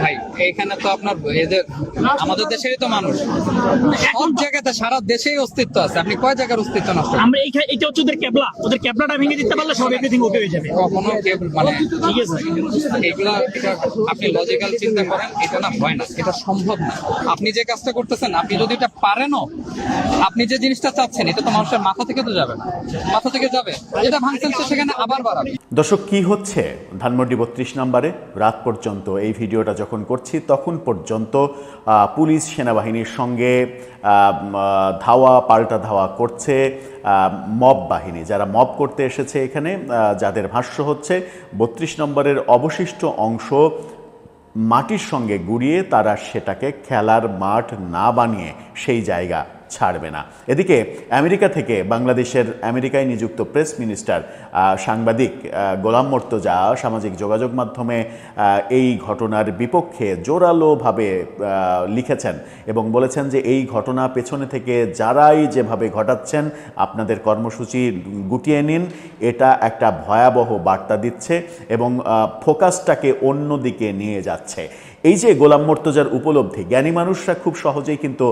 ভাই এখানে তো আপনার যে আমাদের দেশেরই তো মানুষ। সব জায়গাতে সারা দেশেই অস্তিত্ব আছে। আপনি কয় জায়গার অস্তিত্ব নষ্ট আমরা এইখানে এটা হচ্ছে ওদের ক্যাবলা। ওদের ক্যাবলাটা ভেঙে দিতে পারলে সব এভরিথিং ওকে হয়ে যাবে। কখনো মানে ঠিক আছে। এগুলা এটা আপনি লজিক্যাল চিন্তা করেন এটা না হয় না এটা সম্ভব না। আপনি যে কাজটা করতেছেন আপনি যদি এটা পারেনও আপনি যে জিনিসটা চাচ্ছেন এটা তো মানুষের মাথা থেকে তো যাবে না। মাথা থেকে যাবে। এটা ভাঙছেন তো সেখানে আবার বাড়াবে। দর্শক, কি হচ্ছে? ধানমন্ডি বত্রিশ নম্বরে রাত পর্যন্ত এই ভিডিওটা যখন করছি, তখন পর্যন্ত পুলিশ সেনাবাহিনীর সঙ্গে ধাওয়া, পাল্টা ধাওয়া করছে মব বাহিনী। যারা মব করতে এসেছে এখানে যাদের ভাষ্য হচ্ছে, বত্রিশ নম্বরের অবশিষ্ট অংশ মাটির সঙ্গে গুড়িয়ে তারা সেটাকে খেলার মাঠ না বানিয়ে সেই জায়গা ছাড়বে না। এদিকে আমেরিকা থেকে বাংলাদেশের আমেরিকায় নিযুক্ত প্রেস মিনিস্টার সাংবাদিক গোলাম মর্তজা সামাজিক যোগাযোগ মাধ্যমে এই ঘটনার বিপক্ষে জোরালোভাবে লিখেছেন এবং বলেছেন যে এই ঘটনা পেছনে থেকে যারাই যেভাবে ঘটাচ্ছেন, আপনাদের কর্মসূচি গুটিয়ে নিন। এটা একটা ভয়াবহ বার্তা দিচ্ছে এবং ফোকাসটাকে অন্যদিকে নিয়ে যাচ্ছে। এই যে গোলাম মর্তজার উপলব্ধি, জ্ঞানী মানুষরা খুব সহজেই কিন্তু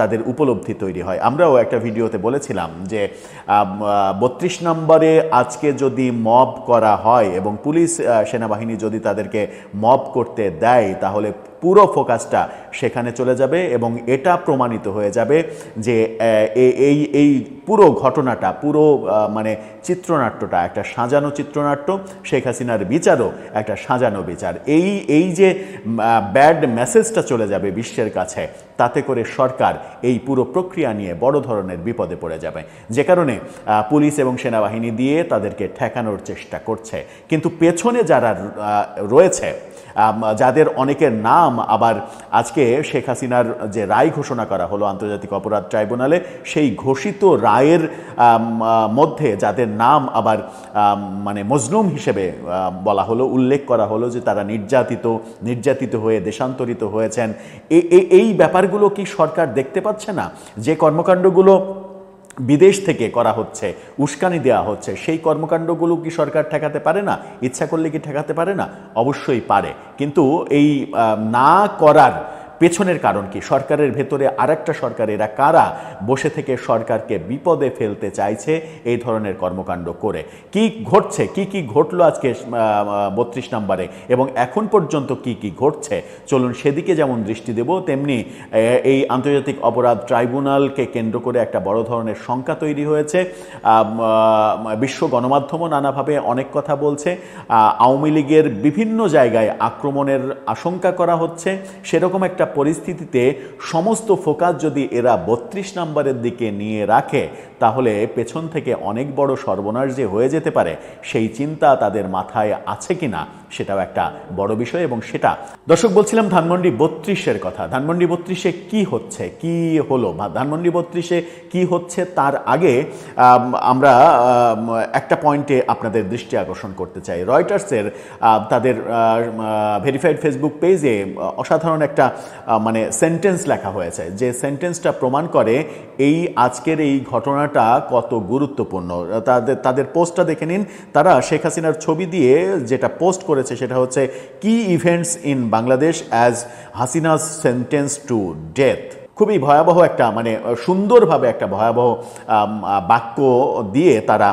তাদের উপলব্ধি তৈরি হয়। আমরাও একটা ভিডিওতে বলেছিলাম যে বত্রিশ নম্বরে আজকে যদি মব করা হয় এবং পুলিশ সেনাবাহিনী যদি তাদেরকে মব করতে দেয়, তাহলে পুরো ফোকাসটা সেখানে চলে যাবে এবং এটা প্রমাণিত হয়ে যাবে যে এই এই পুরো ঘটনাটা, পুরো মানে চিত্রনাট্যটা, একটা সাজানো চিত্রনাট্য, শেখ হাসিনার বিচারও একটা সাজানো বিচার। এই এই যে ব্যাড মেসেজটা চলে যাবে বিশ্বের কাছে, তাতে করে সরকার এই পুরো প্রক্রিয়া নিয়ে বড় ধরনের বিপদে পড়ে যাবে। যে কারণে পুলিশ এবং সেনাবাহিনী দিয়ে তাদেরকে ঠেকানোর চেষ্টা করছে। কিন্তু পেছনে যারা রয়েছে যাদের অনেকের নাম আবার আজকে শেখ হাসিনার যে রায় ঘোষণা করা হলো আন্তর্জাতিক অপরাধ ট্রাইব্যুনালে, সেই ঘোষিত রায়ের মধ্যে যাদের নাম আবার মানে মজলুম হিসেবে বলা হলো, উল্লেখ করা হলো যে তারা নির্যাতিত নির্যাতিত হয়ে দেশান্তরিত হয়েছেন এই ব্যাপারগুলো কি সরকার দেখতে পাচ্ছে না? যে কর্মকাণ্ডগুলো বিদেশ থেকে করা হচ্ছে, উস্কানি দেওয়া হচ্ছে। সেই কর্মকাণ্ডগুলো কি সরকার ঠেকাতে পারে না? ইচ্ছা করলে কি ঠেকাতে পারে না? অবশ্যই পারে। কিন্তু এই না করার পেছনের কারণ কি? সরকারের ভেতরে আরেকটা সরকার এরা কারা? বসে থেকে সরকারকে বিপদে ফেলতে চাইছে এই ধরনের কর্মকাণ্ড করে। কি ঘটছে? কি কি ঘটলো আজকে বত্রিশ নম্বরে? এবং এখন পর্যন্ত কি কি ঘটছে? চলুন সেদিকে যেমন দৃষ্টি দেব, তেমনি এই আন্তর্জাতিক অপরাধ ট্রাইব্যুনালকে কেন্দ্র করে একটা বড় ধরনের শঙ্কা তৈরি হয়েছে। বিশ্ব গণমাধ্যমও নানাভাবে অনেক কথা বলছে। আওয়ামী লীগের বিভিন্ন জায়গায় আক্রমণের আশঙ্কা করা হচ্ছে। সেরকম একটা পরিস্থিতিতে সমস্ত ফোকাস যদি এরা বত্রিশ নম্বরের দিকে নিয়ে রাখে, তাহলে পেছন থেকে অনেক বড় সর্বনাশ যে হয়ে যেতে পারে, সেই চিন্তা তাদের মাথায় আছে কিনা, সেটাও একটা বড় বিষয় এবং সেটা দর্শক বলছিলাম ধানমন্ডি বত্রিশের কথা। ধানমন্ডি বত্রিশে কি হচ্ছে? কি হলো? বা ধানমন্ডি বত্রিশে কি হচ্ছে তার আগে আমরা একটা পয়েন্টে আপনাদের দৃষ্টি আকর্ষণ করতে চাই। রয়টার্সের তাদের ভেরিফাইড ফেসবুক পেজে অসাধারণ একটা মানে সেন্টেন্স লেখা হয়েছে। যে সেন্টেন্সটা প্রমাণ করে এই আজকের এই ঘটনাটা কত গুরুত্বপূর্ণ। তাদের তাদের পোস্টটা দেখে নিন। তারা শেখ হাসিনার ছবি দিয়ে যেটা পোস্ট করেছে সেটা হচ্ছে কি events in Bangladesh as Hasina's sentence to death খুবই ভয়াবহ একটা মানে সুন্দরভাবে একটা ভয়াবহ বাক্য দিয়ে তারা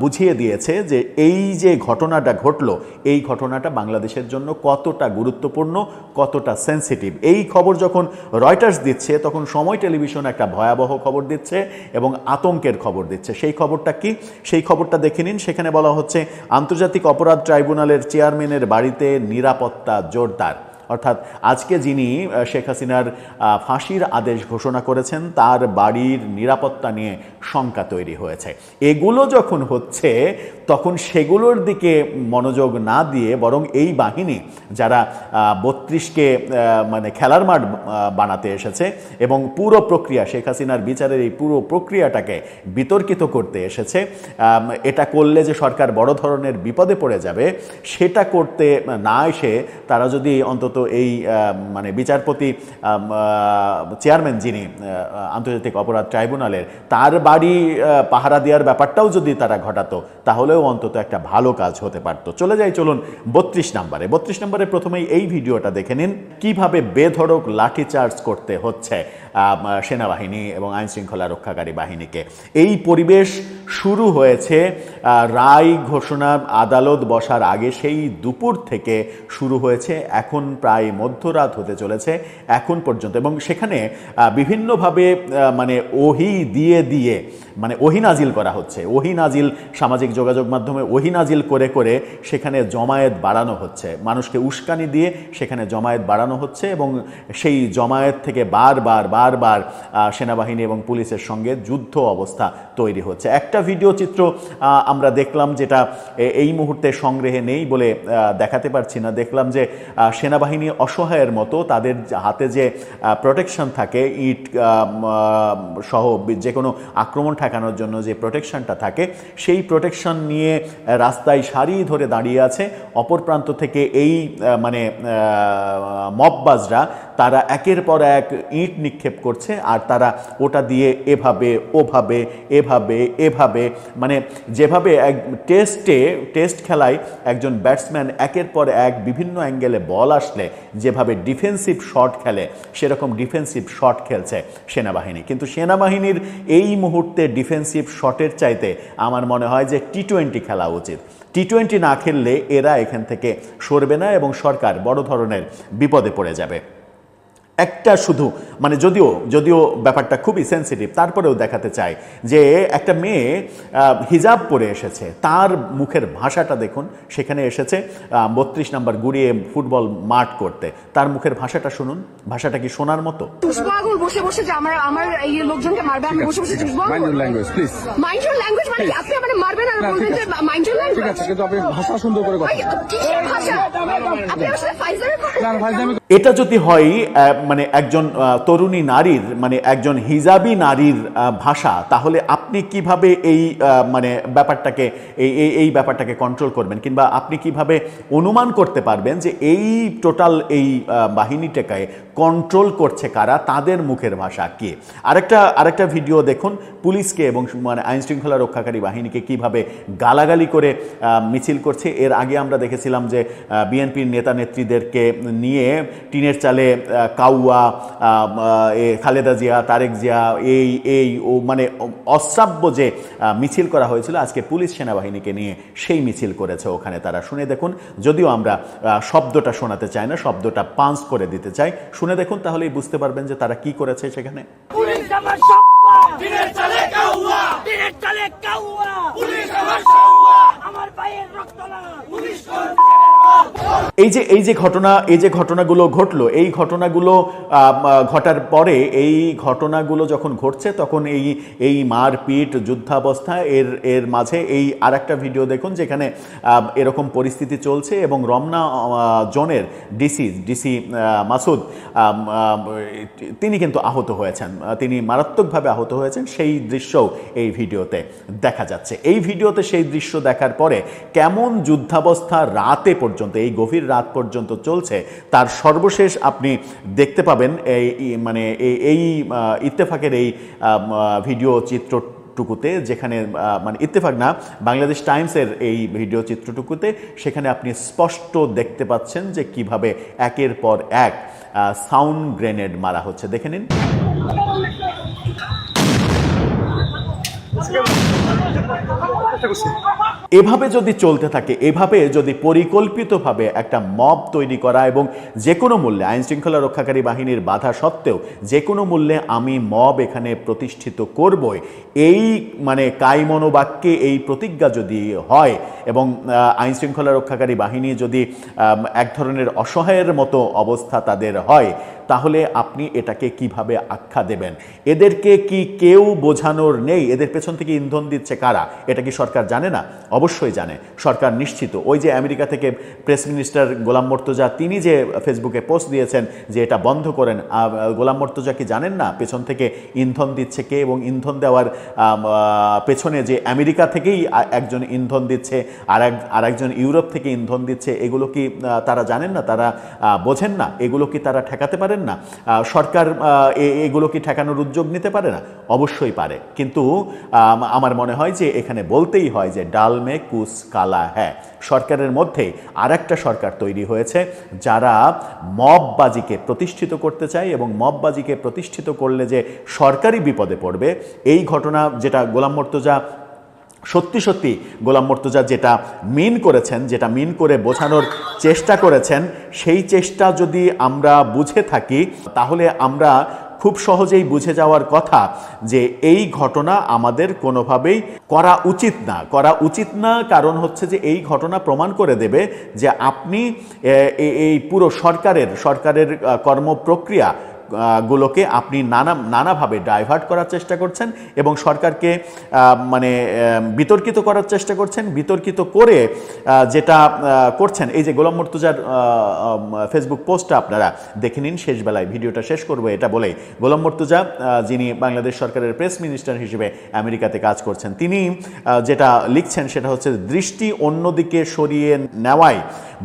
বুঝিয়ে দিয়েছে যে এই যে ঘটনাটা ঘটলো, এই ঘটনাটা বাংলাদেশের জন্য কতটা গুরুত্বপূর্ণ, কতটা সেন্সিটিভ এই খবর যখন রয়টার্স দিচ্ছে, তখন সময় টেলিভিশন একটা ভয়াবহ খবর দিচ্ছে এবং আতঙ্কের খবর দিচ্ছে। সেই খবরটা কি? সেই খবরটা দেখে নিন। সেখানে বলা হচ্ছে, আন্তর্জাতিক অপরাধ ট্রাইব্যুনালের চেয়ারম্যানের বাড়িতে নিরাপত্তা জোরদার। অর্থাৎ আজকে যিনি শেখ হাসিনার ফাঁসির আদেশ ঘোষণা করেছেন, তার বাড়ির নিরাপত্তা নিয়ে শঙ্কা তৈরি হয়েছে। এগুলো যখন হচ্ছে, তখন সেগুলোর দিকে মনোযোগ না দিয়ে বরং এই বাহিনী যারা বত্রিশকে মানে খেলার মাঠ বানাতে এসেছে এবং পুরো প্রক্রিয়া, শেখ হাসিনার বিচারের এই পুরো প্রক্রিয়াটাকে বিতর্কিত করতে এসেছে এটা করলে যে সরকার বড় ধরনের বিপদে পড়ে যাবে, সেটা করতে না এসে তারা যদি অন্তত এই মানে বিচারপতি চেয়ারম্যান যিনি আন্তর্জাতিক অপরাধ ট্রাইব্যুনালের, তার বাড়ি পাহারা দেওয়ার ব্যাপারটাও যদি তারা ঘটাতো, তাহলেও অন্তত একটা ভালো কাজ হতে পারতো। চলে যাই চলুন বত্রিশ নম্বরে। বত্রিশ নম্বরে প্রথমেই এই ভিডিওটা দেখে নিন, কীভাবে বেধড়ক লাঠিচার্জ করতে হচ্ছে। সেনাবাহিনী এবং আইন শৃঙ্খলা রক্ষাকারী বাহিনীকে। এই পরিবেশ শুরু হয়েছে রায় ঘোষণা আদালত বসার আগে সেই দুপুর থেকে শুরু হয়েছে। এখন প্রায় মধ্যরাত হতে চলেছে, এখন পর্যন্ত। এবং সেখানে বিভিন্নভাবে মানে ওহি দিয়ে দিয়ে মানে ওহি নাজিল করা হচ্ছে। ওহি নাজিল সামাজিক যোগাযোগ মাধ্যমে ওহি নাজিল করে করে সেখানে জমায়েত বাড়ানো হচ্ছে। মানুষকে উস্কানি দিয়ে সেখানে জমায়েত বাড়ানো হচ্ছে এবং সেই জমায়েত থেকে বারবার বারবার সেনাবাহিনী এবং পুলিশের সঙ্গে যুদ্ধ অবস্থা তৈরি হচ্ছে। একটা ভিডিও চিত্র আমরা দেখলাম যেটা এই মুহূর্তে সংগ্রহে নেই বলে দেখাতে পারছি না। দেখলাম যে সেনাবাহিনী অসহায়ের মতো তাদের হাতে যে প্রোটেকশন থাকে, ইট সহ যে কোনো আক্রমণ ঠেকানোর জন্য যে প্রোটেকশনটা থাকে, সেই প্রোটেকশন নিয়ে রাস্তায় সারি ধরে দাঁড়িয়ে আছে। অপর প্রান্ত থেকে এই মানে মববাজরা তারা একের পর এক ইট নিক্ষেপ করছে আর তারা ওটা দিয়ে এভাবে, ওভাবে, এভাবে এভাবে মানে যেভাবে এক টেস্টে, টেস্ট খেলায় একজন ব্যাটসম্যান একের পর এক বিভিন্ন অ্যাঙ্গেলে বল আসলে, যেভাবে ডিফেন্সিভ শট খেলে, সেরকম ডিফেন্সিভ শট খেলছে সেনাবাহিনী। কিন্তু সেনাবাহিনীর এই মুহূর্তে ডিফেন্সিভ শটের চাইতে আমার মনে হয় যে টি টোয়েন্টি খেলা উচিত। টি টোয়েন্টি না খেললে এরা এখান থেকে সরবে না এবং সরকার বড় ধরনের বিপদে পড়ে যাবে। একটা শুধু মানে যদিও যদিও ব্যাপারটা খুবই সেন্সিটিভ তারপরেও দেখাতে চাই যে একটা মেয়ে আহ, হিজাব পরে এসেছে তার মুখের ভাষাটা দেখুন সেখানে এসেছে বত্রিশ নাম্বার গুড়িয়ে ফুটবল মাঠ করতে তার মুখের ভাষাটা শুনুন ভাষাটা কি শোনার মতো? বসে বসে যে আমার আমার এই লোকজনকে মারবে আমি বসে বসে চুষবো mind language please mind your language মানে আপনি আমার মারবেন আর বলবেন যে। মাইন্ড ইউর ঠিক আছে কিন্তু আপনি ভাষা সুন্দর করে কথা। কিসের ভাষা? আপনি আমার সাথে ফাইজারি করেন না ভাই আমি এটা যদি হয় মানে একজন তরুণী নারীর মানে একজন হিজাবি নারীর ভাষা, তাহলে আপনি কীভাবে এই মানে ব্যাপারটাকে, এই, এই- ব্যাপারটাকে কন্ট্রোল করবেন? কিংবা আপনি কীভাবে অনুমান করতে পারবেন যে এই টোটাল এই বাহিনীটাকে কন্ট্রোল করছে কারা? তাদের মুখের ভাষা কি? আরেকটা আরেকটা ভিডিও দেখুন, পুলিশকে এবং মানে আইন শৃঙ্খলা রক্ষাকারী বাহিনীকে কীভাবে গালাগালি করে মিছিল করছে। এর আগে আমরা দেখেছিলাম যে বিএনপির নেতা নেত্রীদেরকে নিয়ে টিনের চালে কাউয়া খালেদা জিয়া, তারেক জিয়া, এই এই, ও মানে অশ্রাব্য যে মিছিল করা হয়েছিল, আজকে পুলিশ সেনাবাহিনীকে নিয়ে সেই মিছিল করেছে ওখানে তারা। শুনে দেখুন, যদিও আমরা শব্দটা শোনাতে চাই না, শব্দটা পাঞ্চ করে দিতে চাই, শুনে দেখুন তাহলেই বুঝতে পারবেন যে তারা কি করেছে সেখানে। আমার ভাইয়ের রক্ত না। পুলিশ এই যে এই যে ঘটনা, এই যে ঘটনাগুলো ঘটলো, এই ঘটনাগুলো ঘটার পরে এই ঘটনাগুলো যখন ঘটছে, তখন এই এই মারপিট যুদ্ধাবস্থা এর এর মাঝে এই আরেকটা ভিডিও দেখুন যেখানে এরকম পরিস্থিতি চলছে এবং রমনা জোনের ডিসি ডিসি মাসুদ তিনি কিন্তু আহত হয়েছেন। তিনি মারাত্মকভাবে আহত হয়েছেন। সেই দৃশ্যও এই ভিডিওতে দেখা যাচ্ছে। এই ভিডিওতে সেই দৃশ্য দেখার পরে কেমন যুদ্ধাবস্থা রাতে পর্যন্ত এই গভীর রাত পর্যন্ত চলছে, তার সর্বশেষ আপনি দেখতে পাবেন এই মানে এই- ইত্তেফাকের এই ভিডিও চিত্র টুকুতে যেখানে মানে ইত্তেফাক না, বাংলাদেশ টাইমসের এই ভিডিও চিত্রটুকুতে, সেখানে আপনি স্পষ্ট দেখতে পাচ্ছেন যে কীভাবে একের পর এক সাউন্ড গ্রেনেড মারা হচ্ছে। দেখে নিন। এভাবে যদি চলতে থাকে, এভাবে যদি পরিকল্পিতভাবে একটা মব তৈরি করা এবং যে কোনো মূল্যে আইন শৃঙ্খলা রক্ষাকারী বাহিনীর বাধা সত্ত্বেও যে কোনো মূল্যে আমি মব এখানে প্রতিষ্ঠিত করবই, এই মানে কাই মনোবাক্যে এই প্রতিজ্ঞা যদি হয় এবং আইন শৃঙ্খলা রক্ষাকারী বাহিনী যদি এক ধরনের অসহায়ের মতো অবস্থা তাদের হয়, তাহলে আপনি এটাকে কীভাবে আখ্যা দেবেন? এদেরকে কি কেউ বোঝানোর নেই? এদের পেছন থেকে ইন্ধন দিচ্ছে কারা? এটা কি সরকার জানে না? অবশ্যই জানে। সরকার নিশ্চিত। ওই যে আমেরিকা থেকে প্রেস মিনিস্টার গোলাম মর্তজা তিনি যে ফেসবুকে পোস্ট দিয়েছেন যে এটা বন্ধ করেন গোলাম মর্তজা কি জানেন না? পেছন থেকে ইন্ধন দিচ্ছে কে এবং ইন্ধন দেওয়ার পেছনে যে আমেরিকা থেকেই একজন ইন্ধন দিচ্ছে আর এক আর একজন ইউরোপ থেকে ইন্ধন দিচ্ছে এগুলো কি তারা জানেন না? তারা বোঝেন না। এগুলো কি তারা ঠেকাতে পারেন না? সরকার এগুলো কি ঠেকানোর উদ্যোগ নিতে পারে না? অবশ্যই পারে। কিন্তু আম, আমার মনে হয় যে এখানে বলতেই হয় যে ডাল মে কুস কালা হ্যাঁ। সরকারের মধ্যে আর একটা সরকার তৈরি হয়েছে যারা মববাজিকে প্রতিষ্ঠিত করতে চায় এবং মববাজিকে প্রতিষ্ঠিত করলে যে সরকারি বিপদে পড়বে, এই ঘটনা যেটা গোলাম মর্তজা, সত্যি সত্যি গোলাম মর্তুজা যেটা মিন করেছেন, যেটা মিন করে বোঝানোর চেষ্টা করেছেন, সেই চেষ্টা যদি আমরা বুঝে থাকি, তাহলে আমরা খুব সহজেই বুঝে যাওয়ার কথা যে এই ঘটনা আমাদের কোনোভাবেই করা উচিত না। করা উচিত না কারণ হচ্ছে যে এই ঘটনা প্রমাণ করে দেবে যে আপনি এই পুরো সরকারের সরকারের কর্মপ্রক্রিয়া গুলোকে আপনি নানা, নানাভাবে ডাইভার্ট করার চেষ্টা করছেন এবং সরকারকে মানে বিতর্কিত করার চেষ্টা করছেন। বিতর্কিত করে যেটা করছেন, এই যে গোলাম মর্তুজার ফেসবুক পোস্টটা আপনারা দেখে নিন। শেষ বেলায় ভিডিওটা শেষ করব এটা বলেই। গোলাম মর্তুজা যিনি বাংলাদেশ সরকারের প্রেস মিনিস্টার হিসেবে আমেরিকাতে কাজ করছেন, তিনি যেটা লিখছেন সেটা হচ্ছে, দৃষ্টি অন্যদিকে সরিয়ে নেওয়ায়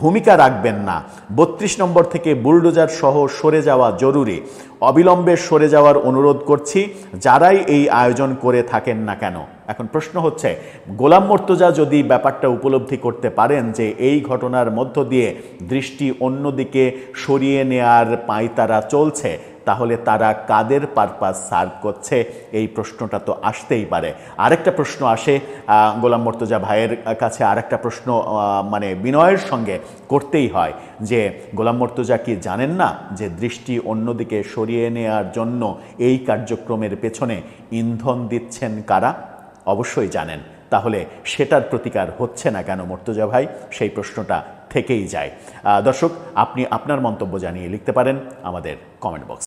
ভূমিকা রাখবেন না। বত্রিশ নম্বর থেকে বুলডোজার সহ সরে যাওয়া জরুরি। অবিলম্বে সরে যাওয়ার অনুরোধ করছি, যারাই এই আয়োজন করে থাকেন না কেন। এখন প্রশ্ন হচ্ছে, গোলাম মর্তজা যদি ব্যাপারটা উপলব্ধি করতে পারেন যে এই ঘটনার মধ্য দিয়ে দৃষ্টি অন্যদিকে সরিয়ে নেয়ার পাঁয়তারা চলছে তাহলে তারা কাদের পারপাস সার্ভ করছে? এই প্রশ্নটা তো আসতেই পারে। আরেকটা প্রশ্ন আসে গোলাম মর্তজা ভাইয়ের কাছে আরেকটা প্রশ্ন মানে বিনয়ের সঙ্গে করতেই হয় যে, গোলাম মর্তজা কি জানেন না যে দৃষ্টি অন্যদিকে সরিয়ে নেওয়ার জন্য এই কার্যক্রমের পেছনে ইন্ধন দিচ্ছেন কারা? অবশ্যই জানেন। তাহলে সেটার প্রতিকার হচ্ছে না কেন মর্তজা ভাই? সেই প্রশ্নটা থেকেই যায়। দর্শক, আপনি আপনার মন্তব্য জানিয়ে লিখতে পারেন আমাদের কমেন্ট বক্স